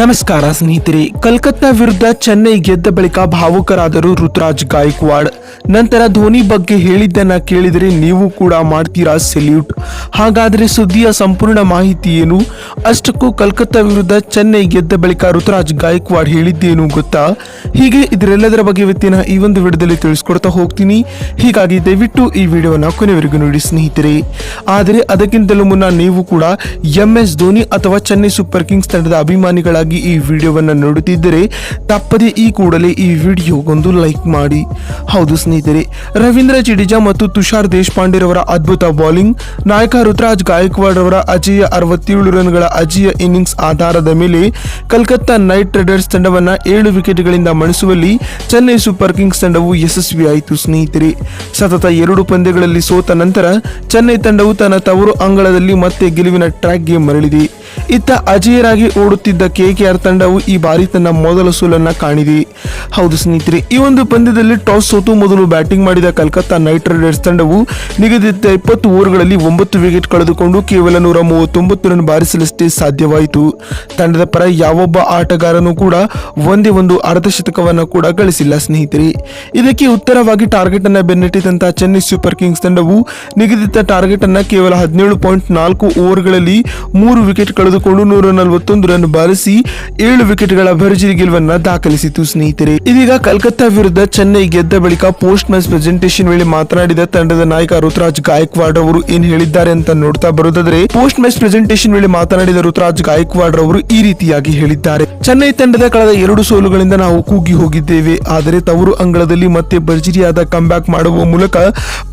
ನಮಸ್ಕಾರ ಸ್ನೇಹಿತರೆ, ಕಲ್ಕತ್ತಾ ವಿರುದ್ಧ ಚೆನ್ನೈ ಗೆದ್ದ ಬಳಿಕ ಭಾವುಕರಾದರು ಋತುರಾಜ್ ಗಾಯಕ್ವಾಡ್. ನಂತರ ಧೋನಿ ಬಗ್ಗೆ ಹೇಳಿದ್ದನ್ನ ಕೇಳಿದರೆ ನೀವು ಕೂಡ ಮಾಡ್ತೀರಾ ಸೆಲ್ಯೂಟ್. ಹಾಗಾದರೆ ಸುದ್ದಿಯ ಸಂಪೂರ್ಣ ಮಾಹಿತಿ ಏನು? ಅಷ್ಟಕ್ಕೂ ಕಲ್ಕತ್ತಾ ವಿರುದ್ಧ ಚೆನ್ನೈ ಗೆದ್ದ ಬಳಿಕ ಋತುರಾಜ್ ಗಾಯಕ್ವಾಡ್ ಹೇಳಿದ್ದೇನು ಗೊತ್ತಾ? ಹೀಗೆ ಇದರೆಲ್ಲದರ ಬಗ್ಗೆ ಇವತ್ತಿನ ಈ ಒಂದು ವಿಡಿಯೋದಲ್ಲಿ ತಿಳಿಸ್ಕೊಡ್ತಾ ಹೋಗ್ತೀನಿ. ಹೀಗಾಗಿ ದಯವಿಟ್ಟು ಈ ವಿಡಿಯೋನ ಕೊನೆವರೆಗೂ ನೋಡಿ ಸ್ನೇಹಿತರೆ. ಆದರೆ ಅದಕ್ಕಿಂತಲೂ ಮುನ್ನ ನೀವು ಕೂಡ ಎಂ ಎಸ್ ಧೋನಿ ಅಥವಾ ಚೆನ್ನೈ ಸೂಪರ್ ಕಿಂಗ್ಸ್ ತಂಡದ ಅಭಿಮಾನಿಗಳಾಗಿ ಈ ವಿಡಿಯೋವನ್ನು ನೋಡುತ್ತಿದ್ದರೆ ತಪ್ಪದೆ ಈ ಕೂಡಲೇ ಈ ವಿಡಿಯೋಗೊಂದು ಲೈಕ್ ಮಾಡಿ. ಹೌದು ಸ್ನೇಹಿತರೆ, ರವೀಂದ್ರ ಜಡೇಜಾ ಮತ್ತು ತುಷಾರ್ ದೇಶಪಾಂಡೆರವರ ಅದ್ಭುತ ಬೌಲಿಂಗ್, ನಾಯಕ ಋತುರಾಜ್ ಗಾಯಕ್ವಾಡ್ ಅವರ ಅಜೇಯ ಅರವತ್ತೇಳು ರನ್ಗಳ ಅಜೇಯ ಇನ್ನಿಂಗ್ಸ್ ಆಧಾರದ ಮೇಲೆ ಕಲ್ಕತ್ತಾ ನೈಟ್ ರೈಡರ್ಸ್ ತಂಡವನ್ನು ಏಳು ವಿಕೆಟ್ಗಳಿಂದ ಮಣಿಸುವಲ್ಲಿ ಚೆನ್ನೈ ಸೂಪರ್ ಕಿಂಗ್ಸ್ ತಂಡವು ಯಶಸ್ವಿಯಾಯಿತು ಸ್ನೇಹಿತರೆ. ಸತತ ಎರಡು ಪಂದ್ಯಗಳಲ್ಲಿ ಸೋತ ನಂತರ ಚೆನ್ನೈ ತಂಡವು ತನ್ನ ತವರು ಅಂಗಳದಲ್ಲಿ ಮತ್ತೆ ಗೆಲುವಿನ ಟ್ರ್ಯಾಕ್ಗೆ ಮರಳಿದೆ. ಇತ್ತ ಅಜೇಯರಾಗಿ ಓಡುತ್ತಿದ್ದ ಕೆ ಕೆ ಆರ್ ತಂಡವು ಈ ಬಾರಿ ತನ್ನ ಮೊದಲ ಸೋಲನ್ನ ಕಾಣಿದೆ. ಹೌದು ಸ್ನೇಹಿತರೆ, ಈ ಒಂದು ಪಂದ್ಯದಲ್ಲಿ ಟಾಸ್ ಸೋತು ಮೊದಲು ಬ್ಯಾಟಿಂಗ್ ಮಾಡಿದ ಕಲ್ಕತ್ತಾ ನೈಟ್ ರೈಡರ್ಸ್ ತಂಡವು ನಿಗದಿತ ಇಪ್ಪತ್ತು ಓವರ್ಗಳಲ್ಲಿ ಒಂಬತ್ತು ವಿಕೆಟ್ ಕಳೆದುಕೊಂಡು ಕೇವಲ ನೂರ ಮೂವತ್ತೊಂಬತ್ತು ರನ್ ಬಾರಿಸಲಷ್ಟೇ ಸಾಧ್ಯವಾಯಿತು. ತಂಡದ ಪರ ಯಾವೊಬ್ಬ ಆಟಗಾರನೂ ಕೂಡ ಒಂದೇ ಒಂದು ಅರ್ಧಶತಕವನ್ನು ಕೂಡ ಗಳಿಸಿಲ್ಲ ಸ್ನೇಹಿತರೆ. ಇದಕ್ಕೆ ಉತ್ತರವಾಗಿ ಟಾರ್ಗೆಟ್ ಅನ್ನು ಬೆನ್ನಟ್ಟಿದಂತಹ ಚೆನ್ನೈ ಸೂಪರ್ ಕಿಂಗ್ಸ್ ತಂಡವು ನಿಗದಿತ ಟಾರ್ಗೆಟ್ ಅನ್ನು ಕೇವಲ ಹದಿನೇಳು ಪಾಯಿಂಟ್ ನಾಲ್ಕು ಓವರ್ಗಳಲ್ಲಿ ಮೂರು ವಿಕೆಟ್ ಕಳೆದುಕೊಂಡು ನೂರ ನಲವತ್ತೊಂದು ರನ್ ಬಾರಿಸಿ ಏಳು ವಿಕೆಟ್ಗಳ ಭರ್ಜರಿ ಗೆಲುವನ್ನ ದಾಖಲಿಸಿತು ಸ್ನೇಹಿತರೆ. ಇದೀಗ ಕಲ್ಕತ್ತಾ ವಿರುದ್ಧ ಚೆನ್ನೈ ಗೆದ್ದ ಬಳಿಕ ಪೋಸ್ಟ್ ಮ್ಯಾಚ್ ಪ್ರೆಸೆಂಟೇಷನ್ ವೇಳೆ ಮಾತನಾಡಿದ ತಂಡದ ನಾಯಕ ಋತುರಾಜ್ ಗಾಯಕ್ವಾಡ್ ಅವರು ಏನ್ ಹೇಳಿದ್ದಾರೆ ಅಂತ ನೋಡ್ತಾ ಬರೋದಾದ್ರೆ ಪೋಸ್ಟ್ ಮ್ಯಾಚ್ ಪ್ರೆಸೆಂಟೇಷನ್ ವೇಳೆ ಮಾತನಾಡಿದ ಋತುರಾಜ್ ಗಾಯಕ್ವಾಡ್ ಅವರು ಈ ರೀತಿಯಾಗಿ ಹೇಳಿದ್ದಾರೆ. ಚೆನ್ನೈ ತಂಡದ ಕಳೆದ ಎರಡು ಸೋಲುಗಳಿಂದ ನಾವು ಕೂಗಿ ಹೋಗಿದ್ದೇವೆ. ಆದರೆ ತವರು ಅಂಗಳದಲ್ಲಿ ಮತ್ತೆ ಭರ್ಜರಿಯಾದ ಕಂಬ್ಯಾಕ್ ಮಾಡುವ ಮೂಲಕ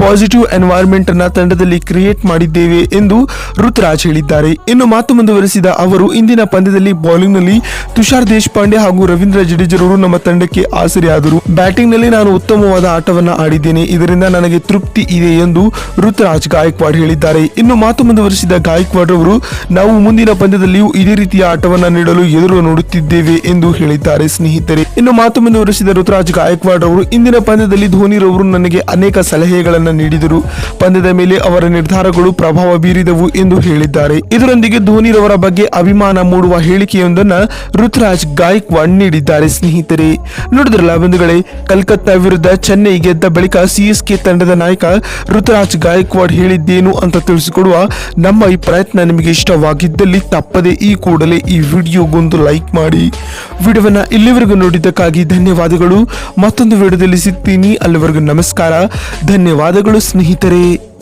ಪಾಸಿಟಿವ್ ಎನ್ವೈರ್ಮೆಂಟ್ ಅನ್ನ ತಂಡದಲ್ಲಿ ಕ್ರಿಯೇಟ್ ಮಾಡಿದ್ದೇವೆ ಎಂದು ಋತುರಾಜ್ ಹೇಳಿದ್ದಾರೆ. ಇನ್ನು ಮಾತು ಮುಂದುವರೆಸಿದ ಅವರು, ಇಂದಿನ ಪಂದ್ಯದಲ್ಲಿ ಬೌಲಿಂಗ್ನಲ್ಲಿ ತುಷಾರ್ ದೇಶಪಾಂಡೆ ಹಾಗೂ ರವೀಂದ್ರ ಜಡೇಜರವರು ನಮ್ಮ ತಂಡಕ್ಕೆ ಆಸರೆಯಾದರು. ಬ್ಯಾಟಿಂಗ್ನಲ್ಲಿ ನಾನು ಉತ್ತಮವಾದ ಆಟವನ್ನು ಆಡಿದ್ದೇನೆ. ಇದರಿಂದ ನನಗೆ ತೃಪ್ತಿ ಇದೆ ಎಂದು ಋತುರಾಜ್ ಗಾಯಕ್ವಾಡ್ ಹೇಳಿದ್ದಾರೆ. ಇನ್ನು ಮಾತು ಮುಂದುವರೆಸಿದ ಗಾಯಕ್ವಾಡ್ ಅವರು ನಾವು ಮುಂದಿನ ಪಂದ್ಯದಲ್ಲಿಯೂ ಇದೇ ರೀತಿಯ ಆಟವನ್ನು ನೀಡಲು ಎದುರು ನೋಡುತ್ತಿದ್ದೇವೆ ಎಂದು ಹೇಳಿದ್ದಾರೆ ಸ್ನೇಹಿತರೆ. ಇನ್ನು ಮಾತು ಮುಂದುವರೆಸಿದ ಋತುರಾಜ್ ಗಾಯಕ್ವಾಡ್ ಅವರು ಇಂದಿನ ಪಂದ್ಯದಲ್ಲಿ ಧೋನಿರವರು ನನಗೆ ಅನೇಕ ಸಲಹೆಗಳನ್ನ ನೀಡಿದರು. ಪಂದ್ಯದ ಮೇಲೆ ಅವರ ನಿರ್ಧಾರಗಳು ಪ್ರಭಾವ ಬೀರಿದವು ಎಂದು ಹೇಳಿದ್ದಾರೆ. ಇದರೊಂದಿಗೆ ಧೋನಿರವರ ಬಗ್ಗೆ ಅಭಿಮಾನ ಮೂಡುವ ಹೇಳಿಕೆಯೊಂದನ್ನ ಋತುರಾಜ್ ಗಾಯಕ್ವಾಡ್ ನೀಡಿದ್ದಾರೆ. ಸ್ನೇಹಿತರೆ, ನೋಡಿದ್ರಲ್ಲ ಬಂಧುಗಳೇ, ಕಲ್ಕತ್ತಾ ವಿರುದ್ಧ ಚೆನ್ನೈ ಗೆದ್ದ ಬಳಿಕ ಸಿಎಸ್ಕೆ ತಂಡದ ನಾಯಕ ಋತುರಾಜ್ ಗಾಯಕ್ವಾಡ್ ಹೇಳಿದ್ದೇನು ಅಂತ ತಿಳಿಸಿಕೊಡುವ ನಮ್ಮ ಈ ಪ್ರಯತ್ನ ನಿಮಗೆ ಇಷ್ಟವಾಗಿದ್ದಲ್ಲಿ ತಪ್ಪದೆ ಈ ಕೂಡಲೇ ಈ ವಿಡಿಯೋಗೊಂದು ಲೈಕ್ ಮಾಡಿ. ವಿಡಿಯೋವನ್ನ ಇಲ್ಲಿವರೆಗೂ ನೋಡಿದ್ದಕ್ಕಾಗಿ ಧನ್ಯವಾದಗಳು. ಮತ್ತೊಂದು ವಿಡಿಯೋದಲ್ಲಿ ಸಿಗ್ತೀನಿ. ಅಲ್ಲಿವರೆಗೂ ನಮಸ್ಕಾರ. ಧನ್ಯವಾದಗಳು ಸ್ನೇಹಿತರೆ.